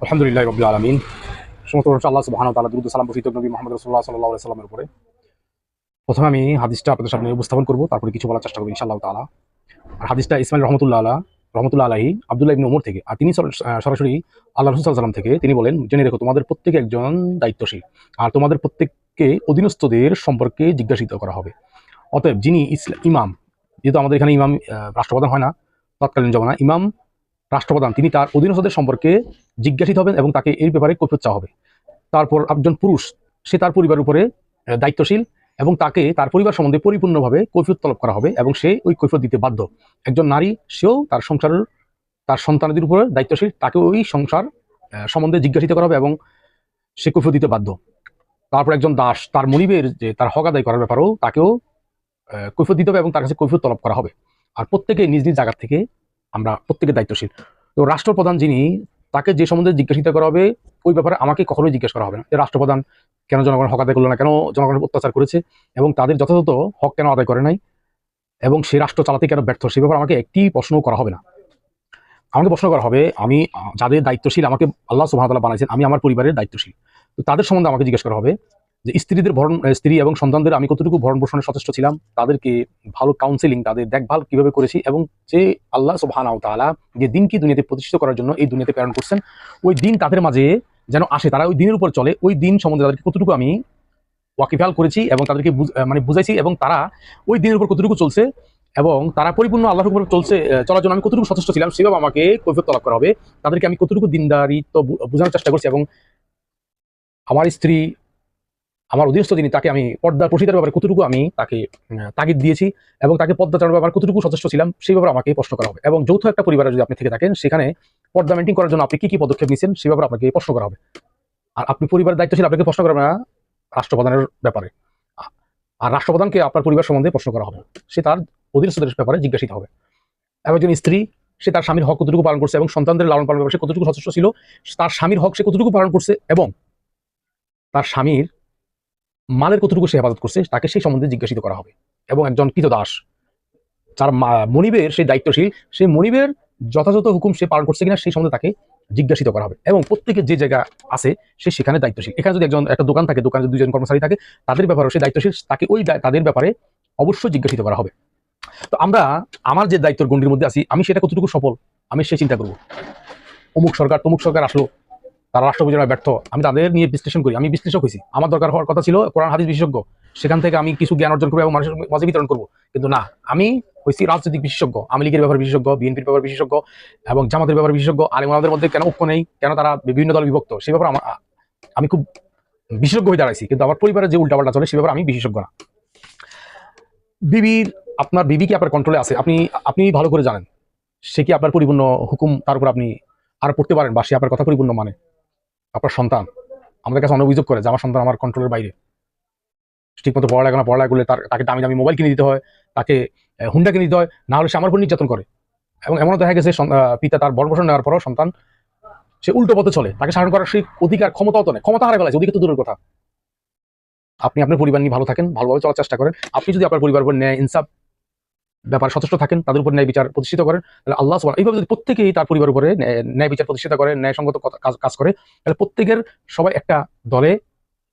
আলহামদুলিল্লাহ রবিল আলমিন। সমস্ত আল্লাহ সুবাহ তালা সালাম বসিত নবী মোহাম্মদ রসুল্লাহ সাল্লাহ সাল্লামের উপরে। প্রথমে আমি হাদিসটা আপনাদের সামনে উপস্থাপন করব, তারপরে কিছু বলার চেষ্টা করব ইনশাআল্লাহ তালা আর হাদিসটা ইসমাইল রহমতুল্লাহ আল্লাহ রহমতুল্লাহ আলাহি আবদুল্লাহ ইবনে ওমর থেকে, আর তিনি সর- সরাসরি আল্লাহ রসুল সাল্লাম থেকে, তিনি বলেন, জেনে রেখো, তোমাদের প্রত্যেকে একজন দায়িত্বশীল, আর তোমাদের প্রত্যেককে অধীনস্থদের সম্পর্কে জিজ্ঞাসিত করা হবে। অতএব যিনি ইসলাম ইমাম, যেহেতু আমাদের এখানে ইমাম রাষ্ট্রপ্রধান হয় না, তৎকালীন জমানা, ইমাম রাষ্ট্রপ্রধান, তিনি তার অধীনস্থদের সম্পর্কে জিজ্ঞাসিত হবেন এবং তাকে এই ব্যাপারে কৈফত চাওয়া হবে। তারপর একজন পুরুষ, সে তার পরিবারের উপরে দায়িত্বশীল এবং তাকে তার পরিবার সম্বন্ধে পরিপূর্ণভাবে কৈফিয়ত তলব করা হবে এবং সে ওই কৈফিয়ত দিতে বাধ্য। একজন নারী, সেও তার সংসারের, তার সন্তানদের উপরে দায়িত্বশীল, তাকে ওই সংসার সম্বন্ধে জিজ্ঞাসিত করা হবে এবং সে কৈফিয়ত দিতে বাধ্য। তারপর একজন দাস, তার মনিবের যে তার হক আদায় করার ব্যাপারেও তাকেও কৈফিয়ত দিতে হবে এবং তার কাছে কৈফিয়ত তলব করা হবে। আর প্রত্যেকে নিজ নিজ জায়গা থেকে আমরা প্রত্যেকে দায়িত্বশীল। তো রাষ্ট্রপ্রধান যিনি, তাকে যে সম্বন্ধে জিজ্ঞাসিত করা হবে, ওই ব্যাপারে আমাকে কখনোই জিজ্ঞেস করা হবে না। যে রাষ্ট্রপ্রধান কেন জনগণ হক আদায় করল না, কেন জনগণের অত্যাচার করেছে এবং তাদের যথাযথ হক কেন আদায় করে নাই এবং সে রাষ্ট্র চালাতে কেন ব্যর্থ, সে ব্যাপারে আমাকে একটি প্রশ্ন করা হবে না। আমাকে প্রশ্ন করা হবে, আমি যাদের দায়িত্বশীল, আমাকে আল্লাহ সুহামতাল্লাহ বানাইছেন আমি আমার পরিবারের দায়িত্বশীল। তো তাদের সম্বন্ধে আমাকে জিজ্ঞেস করা হবে যে স্ত্রীদের ভরণ স্ত্রী এবং সন্তানদের আমি কতটুকু ভরণ পোষণে সচেষ্ট ছিলাম, তাদেরকে ভালো কাউন্সিলিং তাদের দেখভাল কীভাবে করেছি এবং যে আল্লাহ সুবহানাহু তাআলা যে দিনকে দুনিয়াতে প্রতিষ্ঠিত করার জন্য এই দুনিয়াতে প্রেরণ করছেন, ওই দিন তাদের মাঝে যেন আসে, তারা ওই দিনের উপর চলে, ওই দিন সম্বন্ধে তাদেরকে কতটুকু আমি ওয়াকিফাল করেছি এবং তাদেরকে মানে বুঝাইছি এবং তারা ওই দিনের উপর কতটুকু চলছে এবং তারা পরিপূর্ণ আল্লাহর উপর চলছে চলার জন্য আমি কতটুকু সচেষ্ট ছিলাম, সেভাবে আমাকে কৈফিয়ত তলব করা হবে। তাদেরকে আমি কতটুকু দিনদারিত্ব বোঝানোর চেষ্টা করছি এবং আমার স্ত্রী আমার অধীনস্থ যিনি, তাকে আমি পর্দা প্রসিতার ব্যাপারে কতটুকু আমি তাকে তাগিদ দিয়েছি এবং তাকে পর্দা চালানোর ব্যাপারে কতটুকু সচেষ্ট ছিলাম, সেই ব্যাপারে আমাকে প্রশ্ন করা হবে। এবং যৌথ একটা পরিবারে যদি আপনি থেকে থাকেন, সেখানে পর্দা মেনটেন করার জন্য আপনি কি কি পদক্ষেপ নিয়েছেন, সেই ব্যাপারে আপনাকে প্রশ্ন করা হবে। আর আপনি পরিবারের দায়িত্বশীল আপনাকে প্রশ্ন করবে না, রাষ্ট্রপ্রধানের ব্যাপারে। আর রাষ্ট্রপ্রধানকে আপনার পরিবার সম্বন্ধে প্রশ্ন করা হবে। সে তার অধীনস্থদের ব্যাপারে জিজ্ঞাসিত হবে। এবং একজন স্ত্রী, সে তার স্বামীর হক কতটুকু পালন করছে এবং সন্তানদের লালন পালন ব্যাপারে সে কতটুকু সচেষ্ট ছিল, তার স্বামীর হক সে কতটুকু পালন করছে এবং তার স্বামীর মালের কতটুকু সে হেফাজত করছে, তাকে সেই সম্বন্ধে জিজ্ঞাসিত করা হবে। এবং একজন কৃত দাস, যার মনিবের সেই দায়িত্বশীল, সেই মনিবের যথাযথ হুকুম সে পালন করছে কিনা সেই সম্বন্ধে তাকে জিজ্ঞাসিত করা হবে। এবং প্রত্যেকের যে জায়গা আছে, সে সেখানে দায়িত্বশীল। এখানে যদি একজন, একটা দোকান থাকে, দোকানে যদি দুজন কর্মচারী থাকে, তাদের ব্যাপারেও সে দায়িত্বশীল, তাকে ওই তাদের ব্যাপারে অবশ্যই জিজ্ঞাসিত করা হবে। তো আমরা, আমার যে দায়িত্বের গণ্ডির মধ্যে আছি, আমি সেটা কতটুকু সফল, আমি সে চিন্তা করব। অমুক সরকার, তমুক সরকার আসলো তারা রাষ্ট্র পরিচালনায় ব্যর্থ। আমি তাদের নিয়ে বিশ্লেষণ করি। আমি বিশ্লেষক হয়েছি। আমার দরকার হওয়ার কথা ছিল কোরআন হাদিস বিশেষজ্ঞ। সেখান থেকে আমি কিছু জ্ঞান অর্জন করব এবং মানুষের মাঝে বিতরণ করব। কিন্তু না, আমি হয়েছি রাজনৈতিক বিশেষজ্ঞ। আওয়ামী লীগের ব্যাপারে বিশেষজ্ঞ, বিএনপির ব্যাপারে বিশেষজ্ঞ এবং জামাতের ব্যাপারে বিশেষজ্ঞ। আর ওনাদের মধ্যে কেন ঐক্য নেই? কেন তারা বিভিন্ন দল বিভক্ত? সে ব্যাপারে আমার, আমি খুব বিশেষজ্ঞ হয়ে দাঁড়াইছি। কিন্তু আমার পরিবারের যে উল্টাপাল্টা চলে, সে ব্যাপারে আমি বিশেষজ্ঞ না। বিবির, আপনার বিবি কি আপনার কন্ট্রোলে আছে? আপনি আপনি ভালো করে জানেন। সে কি আপনার পরিপূর্ণ হুকুম তার উপর আপনি আর পড়তে পারেন বা সে আপনার কথা পরিপূর্ণ মানে? আপনার সন্তান, আমাদের কাছে অনেক অভিযোগ করে যে আমার সন্তান আমার কন্ট্রোলের বাইরে। ঠিকমতো পড়ালেখা না, পড়ালেখা করলে তার, তাকে দামি দামি মোবাইল কিনে দিতে হয়, তাকে হুন্ডা কিনে দিতে হয়, না হলে সে আমার উপর নির্যাতন করে। এবং এমনও দেখা গেছে পিতা তার বর্বসন নেওয়ার পরও সন্তান, সে উল্টো পথে চলে। তাকে শাসন করার সেই অধিকার ক্ষমতাও তো নেই। ক্ষমতা হারা ফেলাছে, ওদিকে তো দূরের কথা। আপনি আপনার পরিবার নিয়ে ভালো থাকেন, ভালোভাবে চলার চেষ্টা করেন। আপনি যদি আপনার পরিবার উপর ন্যায়, ইনসাফ ব্যাপারে সচেষ্ট থাকেন, তাদের উপর ন্যায় বিচার প্রতিষ্ঠিত করেন, তাহলে আল্লাহ সুবহান এইভাবে যদি প্রত্যেকেই তার পরিবার উপরে ন্যায়- বিচার প্রতিষ্ঠিত করে, ন্যায়সঙ্গত কাজ করে, তাহলে প্রত্যেকের সবাই একটা দলে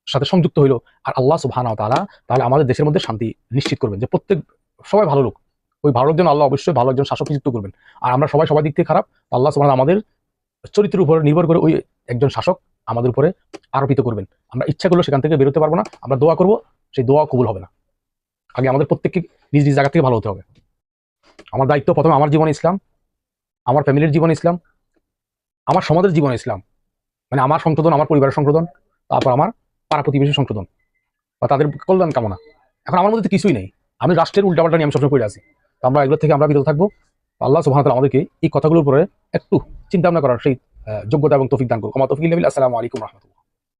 সাথে সংযুক্ত হইল। আর আল্লাহ সুবহানাহু ওয়া তাআলা তাহলে আমাদের দেশের মধ্যে শান্তি নিশ্চিত করবেন যে প্রত্যেক সবাই ভালো লোক। ওই ভালো লোকজন আল্লাহ অবশ্যই ভালো একজন শাসক নিযুক্ত করবেন। আর আমরা সবাই সবাই দিক থেকে খারাপ আল্লাহ সুবহানাহু আমাদের চরিত্রের উপর নির্ভর করে ওই একজন শাসক আমাদের উপরে আরোপিত করবেন। আমরা ইচ্ছা করলেও সেখান থেকে বেরোতে পারব না, আমরা দোয়া করব, সেই দোয়া কবুল হবে না। আগে আমাদের প্রত্যেককে নিজ নিজ জায়গা থেকে ভালো হতে হবে। আমার দায়িত্ব প্রথমে আমার জীবন ইসলাম, আমার ফ্যামিলির জীবন ইসলাম, আমার সমাজের জীবন ইসলাম। মানে আমার সংশোধন, আমার পরিবারের সংশোধন, তারপর আমার পাড়া প্রতিবেশী সংশোধন বা তাদের কল্যাণ কামনা। এখন আমার মধ্যে কিছুই নেই। আমি রাষ্ট্রের উল্টাপাল্টা নিয়ে আমি সবসময় পড়ে আছি। তো আমরা এগুলো থেকে আমরা বিরত থাকব। আল্লাহ ওয়া আমাদেরকে এই কথাগুলোর উপরে একটু চিন্তা ভাবনা করার সেই যোগ্যতা এবং তৌফিক দান করুন আমার তৌফিক আসসালামু আলাইকুম রহমতুল্লাহ।